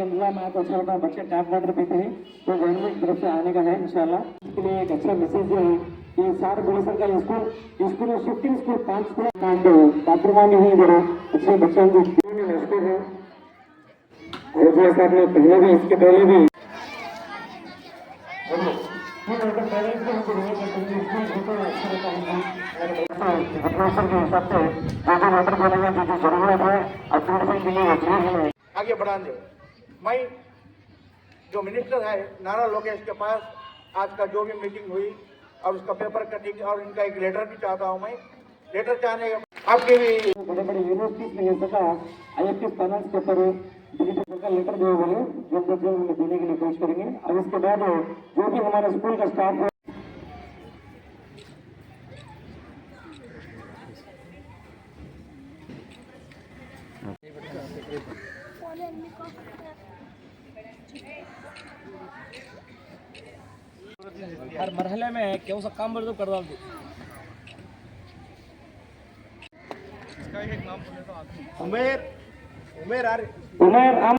के लिए हमारा कुछ होगा बजट आठ लाख रुपये का है वो गवर्नमेंट की तरफ़ से आने का है, इंशाल्लाह। इसके लिए एक अच्छा मैसेज जो है कि सार बोले का स्कूल स्कूल में शिफ्टिंग स्कूल पाँच स्कूल काम दो पात्रवानी ही करो अच्छे बच्चों को मशहूर है। रोज़गार साहब ने पहले भी, इसके पहले भी। आगे बढ़ाने। मैं जो मिनिस्टर है, नारा लोकेश के पास आज का जो भी मीटिंग हुई और उसका पेपर कटिंग और इनका एक लेटर भी चाहता हूँ मैं। लेटर चाहने आपके भी बड़े बड़े यूनिवर्सिटीज में सका I F finance paper letter बोले जल्द जल्द देने के लिए कोशिश करेंगे। और इसके बाद जो भी हमारे स्कूल का स्टाफ है हर मरहले में है कि उसका काम तो कर डाल दो। उमेर उमेर आ उमेर आम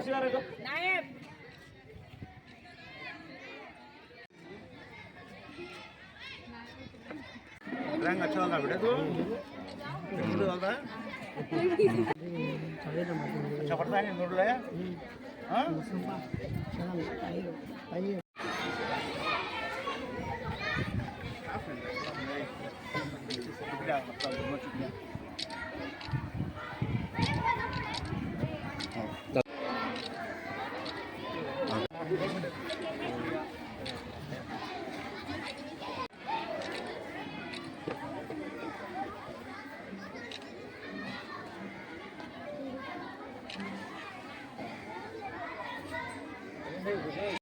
सीधा तो। नायब। రంగ చోదా బిడ్డకు చోదా చెప్పడతాను favorite.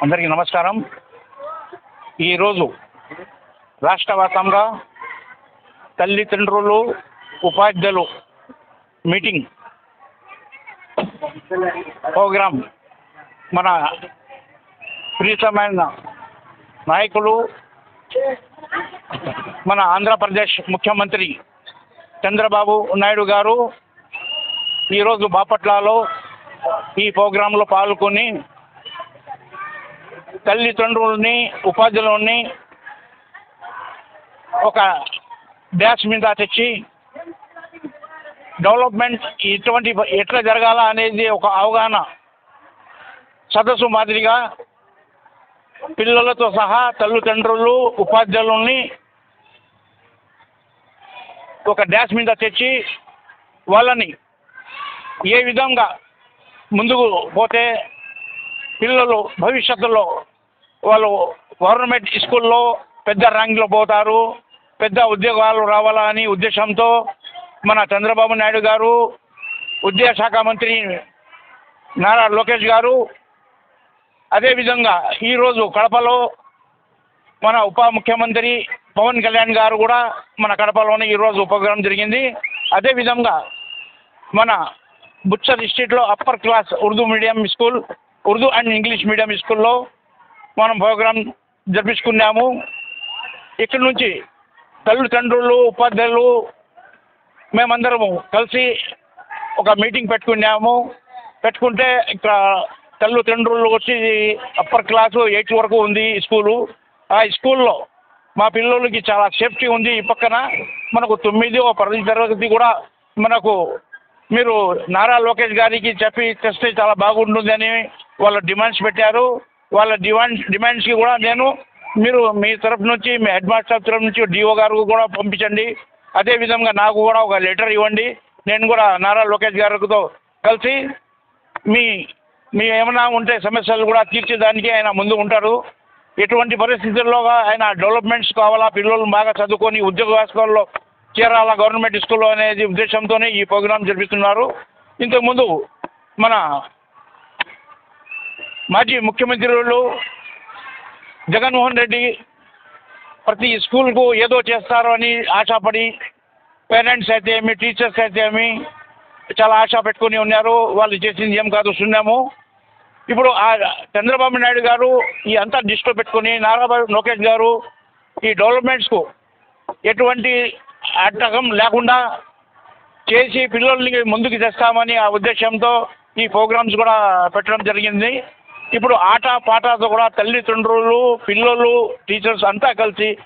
అందరికీ నమస్కారం. ఈరోజు రాష్ట్ర వ్యాప్తంగా తల్లిదండ్రులు ఉపాధ్యాయులు మీటింగ్ ప్రోగ్రాం మన ప్రీతమైన నాయకులు మన ఆంధ్రప్రదేశ్ ముఖ్యమంత్రి చంద్రబాబు నాయుడు గారు ఈరోజు బాపట్లలో ఈ ప్రోగ్రాంలో పాల్గొని తల్లిదండ్రులని ఉపాధ్యాయులని ఒక డ్యాష్ మీద తెచ్చి డెవలప్మెంట్ ఇటువంటి ఎట్లా జరగాల అనేది ఒక అవగాహన సదస్సు మాదిరిగా పిల్లలతో సహా తల్లిదండ్రులు ఉపాధ్యాయులని ఒక డ్యాష్ మీద తెచ్చి వాళ్ళని ఏ విధంగా ముందుకు పోతే పిల్లలు భవిష్యత్తులో వాళ్ళు గవర్నమెంట్ స్కూల్లో పెద్ద ర్యాంక్లో పోతారు. పెద్ద ఉద్యోగాలు రావాలని ఉద్దేశంతో మన చంద్రబాబు నాయుడు గారు విద్యాశాఖ మంత్రి నారా లోకేష్ గారు అదేవిధంగా ఈరోజు కడపలో మన ఉప ముఖ్యమంత్రి పవన్ కళ్యాణ్ గారు కూడా మన కడపలోనే ఈరోజు ఉపగ్రహం జరిగింది. అదేవిధంగా మన బుచ్చ డిస్ట్రిక్ట్లో upper class Urdu medium school Urdu and English medium స్కూల్లో మనం ప్రోగ్రాం జరిపించుకున్నాము. ఇక్కడి నుంచి తల్లిదండ్రులు ఉపాధ్యాయులు మేమందరము కలిసి ఒక మీటింగ్ పెట్టుకున్నాము. పెట్టుకుంటే ఇక్కడ తల్లిదండ్రులు వచ్చి అప్పర్ క్లాసు ఎయిత్ వరకు ఉంది స్కూలు. ఆ స్కూల్లో మా పిల్లలకి చాలా సేఫ్టీ ఉంది. ఈ పక్కన మనకు తొమ్మిది ఒక పది తరగతి కూడా మనకు మీరు నారా లోకేష్ గారికి చెప్పి టెస్ట్ చాలా బాగుంటుందని వాళ్ళు డిమాండ్స్ పెట్టారు. వాళ్ళ డిమాండ్స్ డిమాండ్స్కి కూడా నేను మీరు మీ తరఫు నుంచి మీ హెడ్ మాస్టర్ తరఫు నుంచి డిఓ గారు కూడా పంపించండి. అదేవిధంగా నాకు కూడా ఒక లెటర్ ఇవ్వండి. నేను కూడా నారా లోకేష్ గారితో కలిసి మీ మీ ఏమైనా ఉంటే సమస్యలు కూడా తీర్చేదానికి ఆయన ముందు ఉంటారు. ఎటువంటి పరిస్థితుల్లో ఆయన డెవలప్మెంట్స్ కావాలా పిల్లలు బాగా చదువుకొని ఉద్యోగ వ్యవస్థల్లో చేరాలా గవర్నమెంట్ స్కూల్లో అనేది ఉద్దేశంతోనే ఈ ప్రోగ్రాం జరిపిస్తున్నారు. ఇంతకుముందు మన మాజీ ముఖ్యమంత్రులు జగన్మోహన్ రెడ్డి ప్రతి స్కూల్కు ఏదో చేస్తారు అని ఆశపడి పేరెంట్స్ అయితే ఏమి టీచర్స్ అయితే ఏమి చాలా ఆశ పెట్టుకుని ఉన్నారు. వాళ్ళు చేసింది ఏం కాదు సున్నాము. ఇప్పుడు ఆ చంద్రబాబు నాయుడు గారు ఈ అంతా దృష్టిలో పెట్టుకుని నారాబాబు లోకేష్ గారు ఈ డెవలప్మెంట్స్కు ఎటువంటి అడ్డకం లేకుండా చేసి పిల్లల్ని ముందుకు తెస్తామని ఆ ఉద్దేశంతో ఈ ప్రోగ్రామ్స్ కూడా పెట్టడం జరిగింది. ఇప్పుడు ఆట పాటతో కూడా తల్లిదండ్రులు పిల్లలు టీచర్స్ అంతా కలిసి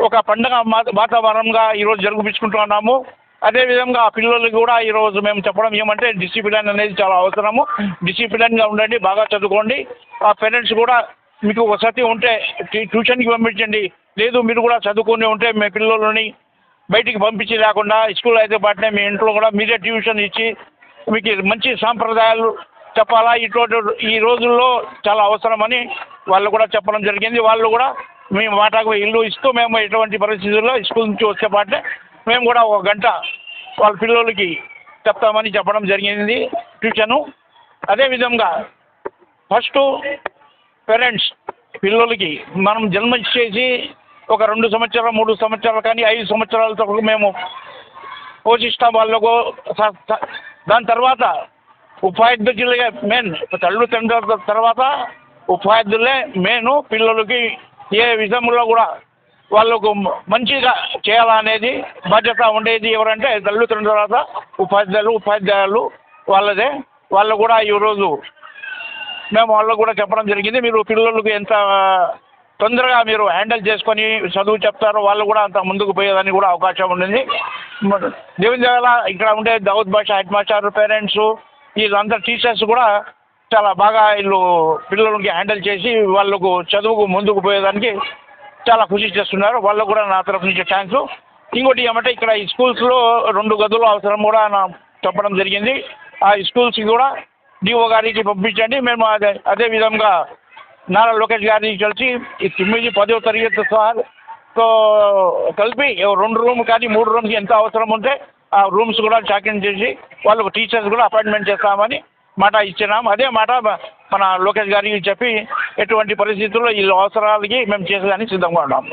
ఒక పండగ మా- వాతావరణంగా ఈరోజు జరుగుపించుకుంటున్నాము అదేవిధంగా ఆ పిల్లలకి కూడా ఈరోజు మేము చెప్పడం ఏమంటే డిసిప్లిన్ అనేది చాలా అవసరము. డిసిప్లిన్గా ఉండండి బాగా చదువుకోండి. ఆ పేరెంట్స్ కూడా మీకు వసతి ఉంటే ట్యూషన్కి పంపించండి. లేదు మీరు కూడా చదువుకొని ఉంటే మీ పిల్లలని బయటికి పంపించి లేకుండా స్కూల్ అయితే పాటనే మీ ఇంట్లో కూడా మీరే ట్యూషన్ ఇచ్చి మీకు మంచి సాంప్రదాయాలు చెప్పాలా? ఇటువంటి ఈ రోజుల్లో చాలా అవసరమని వాళ్ళు కూడా చెప్పడం జరిగింది. వాళ్ళు కూడా మేము వాటాకు ఇల్లు ఇస్తూ మేము ఎటువంటి పరిస్థితుల్లో స్కూల్ నుంచి వచ్చే పాటే మేము కూడా ఒక గంట వాళ్ళ పిల్లలకి చెప్తామని చెప్పడం జరిగింది ట్యూషను. అదేవిధంగా ఫస్ట్ పేరెంట్స్ పిల్లలకి మనం జన్మ ఇచ్చేసి ఒక రెండు సంవత్సరాలు మూడు సంవత్సరాలు కానీ ఐదు సంవత్సరాలతో మేము పోషిస్తాం వాళ్ళకు. దాని తర్వాత ఉపాధ్యాయులుగా మెయిన్. తల్లిదండ్రుల తర్వాత ఉపాధ్యాయులే మెయిన్ పిల్లలకి ఏ విధంలో కూడా వాళ్ళకు మంచిగా చేయాలనేది బాధ్యత ఉండేది ఎవరంటే తల్లిదండ్రుల తర్వాత ఉపాధ్యాయులు ఉపాధ్యాయులు వాళ్ళదే. వాళ్ళు కూడా ఈరోజు మేము వాళ్ళకు కూడా చెప్పడం జరిగింది. మీరు పిల్లలకు ఎంత తొందరగా మీరు హ్యాండిల్ చేసుకొని చదువు చెప్తారో వాళ్ళు కూడా అంత ముందుకు పోయేదానికి కూడా అవకాశం ఉండింది. దేవుని దేవాల ఇక్కడ ఉండే Daud Basha head master parents వీళ్ళందరూ టీచర్స్ కూడా చాలా బాగా వీళ్ళు పిల్లలకి హ్యాండిల్ చేసి వాళ్ళకు చదువుకు ముందుకు పోయేదానికి చాలా కృషి చేస్తున్నారు. వాళ్ళకు కూడా నా తరఫు నుంచి థ్యాంక్స్ ఇంకోటి ఏమంటే ఇక్కడ ఈ స్కూల్స్లో రెండు గదులు అవసరం కూడా నా చెప్పడం జరిగింది. ఆ స్కూల్స్కి కూడా డిఓ గారికి పంపించండి. మేము అదే అదే విధంగా నారా లోకేష్ గారిని కలిసి ఈ తొమ్మిది పదో తరగతి సార్ కలిపి రెండు రూమ్ కానీ మూడు రూమ్స్ ఎంత అవసరం ఉంటే రూమ్స్ కూడా చాకింగ్ చేసి వాళ్ళకు టీచర్స్ కూడా అపాయింట్మెంట్ చేస్తామని మాట ఇచ్చినాం. అదే మాట మన లోకేష్ గారికి చెప్పి ఎటువంటి పరిస్థితుల్లో ఈ అవసరాలకి మేము చేసేదానికి సిద్ధంగా ఉన్నాం.